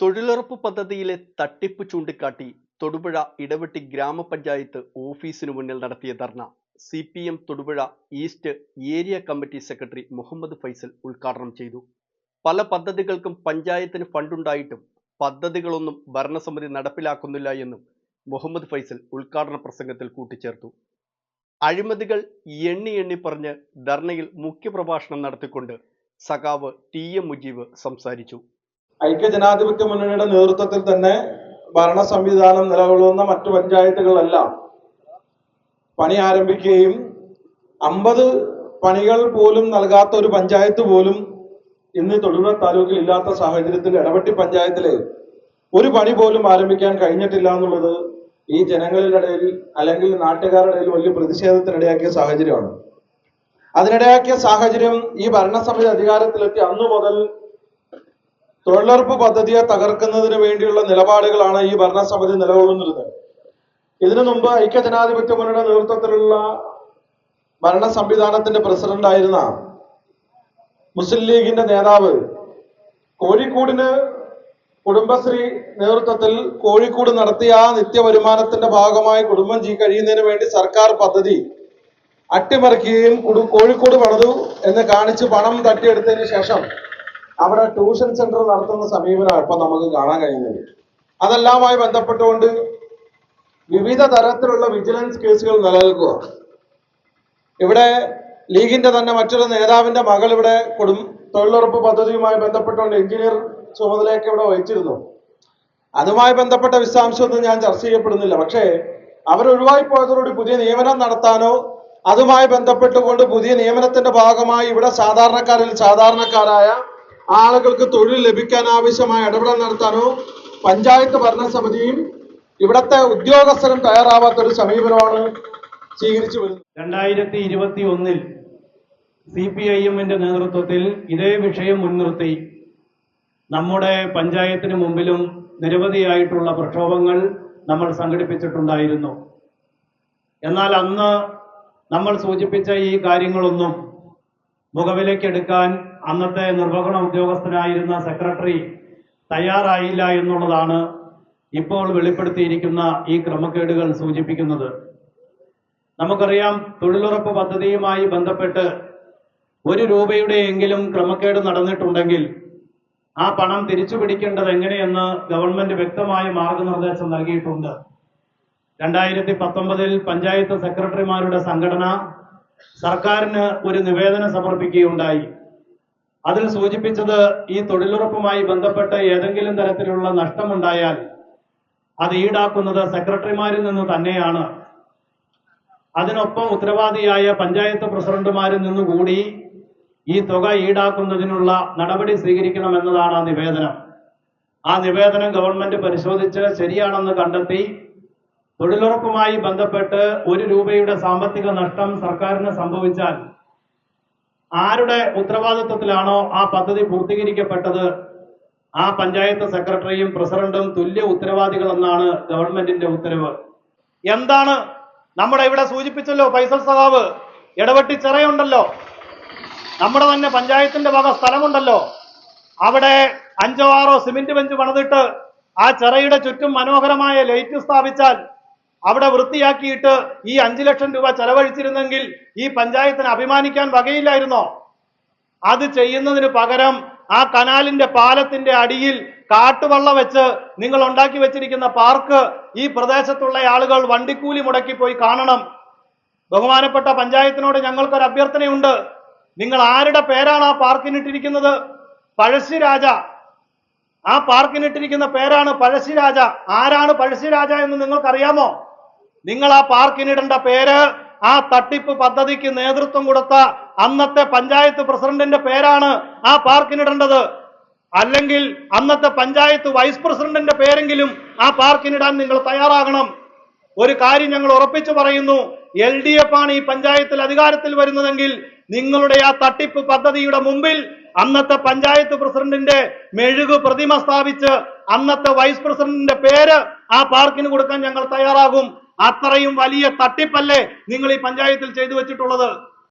തൊഴിലുറപ്പ് പദ്ധതിയിലെ തട്ടിപ്പ് ചൂണ്ടിക്കാട്ടി തൊടുപുഴ ഇടവെട്ടി ഗ്രാമപഞ്ചായത്ത് ഓഫീസിനു മുന്നിൽ നടത്തിയ ധർണ. C P M Thodupuzha east area committee secretary Muhammad Faisal ഉദ്ഘാടനം ചെയ്തു. പല പദ്ധതികൾക്കും പഞ്ചായത്തിന് ഫണ്ടുണ്ടായിട്ടും പദ്ധതികളൊന്നും ഭരണസമിതി നടപ്പിലാക്കുന്നില്ല എന്നും മുഹമ്മദ് ഫൈസൽ ഉദ്ഘാടന പ്രസംഗത്തിൽ കൂട്ടിച്ചേർത്തു. അഴിമതികൾ എണ്ണി എണ്ണി പറഞ്ഞ് ധർണയിൽ മുഖ്യപ്രഭാഷണം നടത്തിക്കൊണ്ട് സഖാവ് ടി എം മുജീബ് സംസാരിച്ചു. ഐക്യജനാധിപത്യ മുന്നണിയുടെ നേതൃത്വത്തിൽ തന്നെ ഭരണ സംവിധാനം നിലകൊള്ളുന്ന മറ്റു പഞ്ചായത്തുകളെല്ലാം. പണി ആരംഭിക്കുകയും അമ്പത് പണികൾ പോലും നൽകാത്ത ഒരു പഞ്ചായത്ത് പോലും ഇന്ന് തൊടുപുഴ താലൂക്കിൽ ഇല്ലാത്ത സാഹചര്യത്തിൽ ഇടവെട്ടി പഞ്ചായത്തിലെ ഒരു പണി പോലും ആരംഭിക്കാൻ കഴിഞ്ഞിട്ടില്ല എന്നുള്ളത് ഈ ജനങ്ങളുടെ ഇടയിൽ അല്ലെങ്കിൽ നാട്ടുകാരുടെ ഇടയിൽ വലിയ പ്രതിഷേധത്തിനിടയാക്കിയ സാഹചര്യമാണ്. അതിനിടയാക്കിയ സാഹചര്യം ഈ ഭരണസമിതി അധികാരത്തിലെത്തി അന്നു മുതൽ തൊഴിലുറപ്പ് പദ്ധതിയെ തകർക്കുന്നതിന് വേണ്ടിയുള്ള നിലപാടുകളാണ് ഈ ഭരണസമിതി നിലകൊള്ളുന്നത്. ഇതിനു മുമ്പ് ഐക്യജനാധിപത്യ മുന്നണിയുടെ നേതൃത്വത്തിലുള്ള ഭരണ സംവിധാനത്തിന്റെ പ്രസിഡന്റ് ആയിരുന്ന മുസ്ലിം ലീഗിന്റെ നേതാവ് കോഴിക്കോടിന് കുടുംബശ്രീ നേതൃത്വത്തിൽ കോഴിക്കോട് നടത്തിയ ആ നിത്യവരുമാനത്തിന്റെ ഭാഗമായി കുടുംബം ജീ കഴിയുന്നതിന് വേണ്ടി സർക്കാർ പദ്ധതി അട്ടിമറിക്കുകയും കോഴിക്കോട് പണിതു എന്ന് കാണിച്ച് പണം തട്ടിയെടുത്തതിന് ശേഷം അവിടെ ട്യൂഷൻ സെന്റർ നടത്തുന്ന സമീപനമാണ് ഇപ്പൊ നമുക്ക് കാണാൻ കഴിയുന്നത് അതെല്ലാമായി ബന്ധപ്പെട്ടുകൊണ്ട് വിവിധ തരത്തിലുള്ള വിജിലൻസ് കേസുകൾ നിലനിൽക്കുക. ഇവിടെ ലീഗിന്റെ തന്നെ മറ്റൊരു നേതാവിന്റെ മകൾ ഇവിടെ കുടും തൊഴിലുറപ്പ് പദ്ധതിയുമായി ബന്ധപ്പെട്ടുകൊണ്ട് എഞ്ചിനീയർ ചുമതലയൊക്കെ ഇവിടെ വഹിച്ചിരുന്നു. അതുമായി ബന്ധപ്പെട്ട വിശദാംശമൊന്നും ഞാൻ ചർച്ച ചെയ്യപ്പെടുന്നില്ല. പക്ഷേ അവർ ഒഴിവായി പോയതോടുകൂടി പുതിയ നിയമനം നടത്താനോ അതുമായി ബന്ധപ്പെട്ടുകൊണ്ട് പുതിയ നിയമനത്തിന്റെ ഭാഗമായി ഇവിടെ സാധാരണക്കാരിൽ സാധാരണക്കാരായ ആളുകൾക്ക് തൊഴിൽ ലഭിക്കാൻ ആവശ്യമായ ഇടപെടൽ നടത്താനോ പഞ്ചായത്ത് ഭരണസമിതിയും ഇവിടത്തെ ഉദ്യോഗസ്ഥരും തയ്യാറാവാത്ത ഒരു സമീപനമാണ് സ്വീകരിച്ചു വരുന്നത്. രണ്ടായിരത്തി ഇരുപത്തി ഒന്നിൽ സി പി ഐ എമ്മിന്റെ നേതൃത്വത്തിൽ ഇതേ വിഷയം മുൻനിർത്തി. നമ്മുടെ പഞ്ചായത്തിന് മുമ്പിലും നിരവധിയായിട്ടുള്ള പ്രക്ഷോഭങ്ങൾ നമ്മൾ സംഘടിപ്പിച്ചിട്ടുണ്ടായിരുന്നു. എന്നാൽ അന്ന് നമ്മൾ സൂചിപ്പിച്ച ഈ കാര്യങ്ങളൊന്നും മുഖവിലേക്കെടുക്കാൻ അന്നത്തെ നിർവഹണ ഉദ്യോഗസ്ഥനായിരുന്ന സെക്രട്ടറി തയ്യാറായില്ല എന്നുള്ളതാണ് ഇപ്പോൾ വെളിപ്പെടുത്തിയിരിക്കുന്ന ഈ ക്രമക്കേടുകൾ സൂചിപ്പിക്കുന്നത്. നമുക്കറിയാം തൊഴിലുറപ്പ് പദ്ധതിയുമായി ബന്ധപ്പെട്ട് ഒരു രൂപയുടെയെങ്കിലും ക്രമക്കേട് നടന്നിട്ടുണ്ടെങ്കിൽ ആ പണം തിരിച്ചു പിടിക്കേണ്ടത് എങ്ങനെയെന്ന് ഗവൺമെന്റ് വ്യക്തമായ മാർഗനിർദ്ദേശം നൽകിയിട്ടുണ്ട്. രണ്ടായിരത്തി പത്തൊമ്പതിൽ പഞ്ചായത്ത് സെക്രട്ടറിമാരുടെ സംഘടന സർക്കാരിന് ഒരു നിവേദനം സമർപ്പിക്കുകയുണ്ടായി. അതിൽ സൂചിപ്പിച്ചത് ഈ തൊഴിലുറപ്പുമായി ബന്ധപ്പെട്ട് ഏതെങ്കിലും തരത്തിലുള്ള നഷ്ടമുണ്ടായാൽ അത് ഈടാക്കുന്നത് സെക്രട്ടറിമാരിൽ നിന്ന് തന്നെയാണ്. അതിനൊപ്പം ഉത്തരവാദിയായ പഞ്ചായത്ത് പ്രസിഡന്റുമാരിൽ നിന്നുകൂടി ഈ തുക ഈടാക്കുന്നതിനുള്ള നടപടി സ്വീകരിക്കണമെന്നതാണ് ആ നിവേദനം. ആ നിവേദനം ഗവൺമെന്റ് പരിശോധിച്ച് ശരിയാണെന്ന് കണ്ടെത്തി തൊഴിലുറപ്പുമായി ബന്ധപ്പെട്ട് ഒരു രൂപയുടെ സാമ്പത്തിക നഷ്ടം സർക്കാരിന് സംഭവിച്ചാൽ ആരുടെ ഉത്തരവാദിത്വത്തിലാണോ ആ പദ്ധതി പൂർത്തീകരിക്കപ്പെട്ടത്? ആ പഞ്ചായത്ത് സെക്രട്ടറിയും പ്രസിഡന്റും തുല്യ ഉത്തരവാദികൾ എന്നാണ് ഗവൺമെന്റിന്റെ ഉത്തരവ്. എന്താണ്? നമ്മുടെ ഇവിടെ സൂചിപ്പിച്ചല്ലോ ഫൈസൽ സഹാവ് ഇടവെട്ടി ചിറയുണ്ടല്ലോ. നമ്മുടെ തന്നെ പഞ്ചായത്തിന്റെ വക സ്ഥലമുണ്ടല്ലോ. അവിടെ അഞ്ചോ ആറോ സിമെന്റ് ബെഞ്ച് പണിതിട്ട് ആ ചിറയുടെ ചുറ്റും മനോഹരമായ ലൈറ്റ് സ്ഥാപിച്ചാൽ അവിടെ വൃത്തിയാക്കിയിട്ട് ഈ അഞ്ചു ലക്ഷം രൂപ ചെലവഴിച്ചിരുന്നെങ്കിൽ ഈ പഞ്ചായത്തിന് അഭിമാനിക്കാൻ വകയില്ലായിരുന്നോ? അത് ചെയ്യുന്നതിന് പകരം ആ കനാലിന്റെ പാലത്തിന്റെ അടിയിൽ കാട്ടുവള്ള വെച്ച് നിങ്ങൾ ഉണ്ടാക്കി വെച്ചിരിക്കുന്ന പാർക്ക് ഈ പ്രദേശത്തുള്ള ആളുകൾ വണ്ടിക്കൂലി മുടക്കി പോയി കാണണം. ബഹുമാനപ്പെട്ട പഞ്ചായത്തിനോട് ഞങ്ങൾക്കൊരു അഭ്യർത്ഥനയുണ്ട്. നിങ്ങൾ ആരുടെ പേരാണ് ആ പാർക്കിനിട്ടിരിക്കുന്നത്? പഴശ്ശിരാജ. ആ പാർക്കിനിട്ടിരിക്കുന്ന പേരാണ് പഴശ്ശിരാജ. ആരാണ് പഴശ്ശിരാജ എന്ന് നിങ്ങൾക്കറിയാമോ? നിങ്ങൾ ആ പാർക്കിനിടേണ്ട പേര് ആ തട്ടിപ്പ് പദ്ധതിക്ക് നേതൃത്വം കൊടുത്ത അന്നത്തെ പഞ്ചായത്ത് പ്രസിഡന്റിന്റെ പേരാണ് ആ പാർക്കിനിടേണ്ടത്. അല്ലെങ്കിൽ അന്നത്തെ പഞ്ചായത്ത് വൈസ് പ്രസിഡന്റിന്റെ പേരെങ്കിലും ആ പാർക്കിനിടാൻ നിങ്ങൾ തയ്യാറാകണം. ഒരു കാര്യം ഞങ്ങൾ ഉറപ്പിച്ചു പറയുന്നു എൽ ഡി എഫ് ആണ് ഈ പഞ്ചായത്തിൽ അധികാരത്തിൽ വരുന്നതെങ്കിൽ നിങ്ങളുടെ ആ തട്ടിപ്പ് പദ്ധതിയുടെ മുമ്പിൽ അന്നത്തെ പഞ്ചായത്ത് പ്രസിഡന്റിന്റെ മെഴുകു പ്രതിമ സ്ഥാപിച്ച് അന്നത്തെ വൈസ് പ്രസിഡന്റിന്റെ പേര് ആ പാർക്കിന് കൊടുക്കാൻ ഞങ്ങൾ തയ്യാറാകും. അത്രയും വലിയ തട്ടിപ്പല്ലേ നിങ്ങൾ ഈ പഞ്ചായത്തിൽ ചെയ്തു വെച്ചിട്ടുള്ളത്?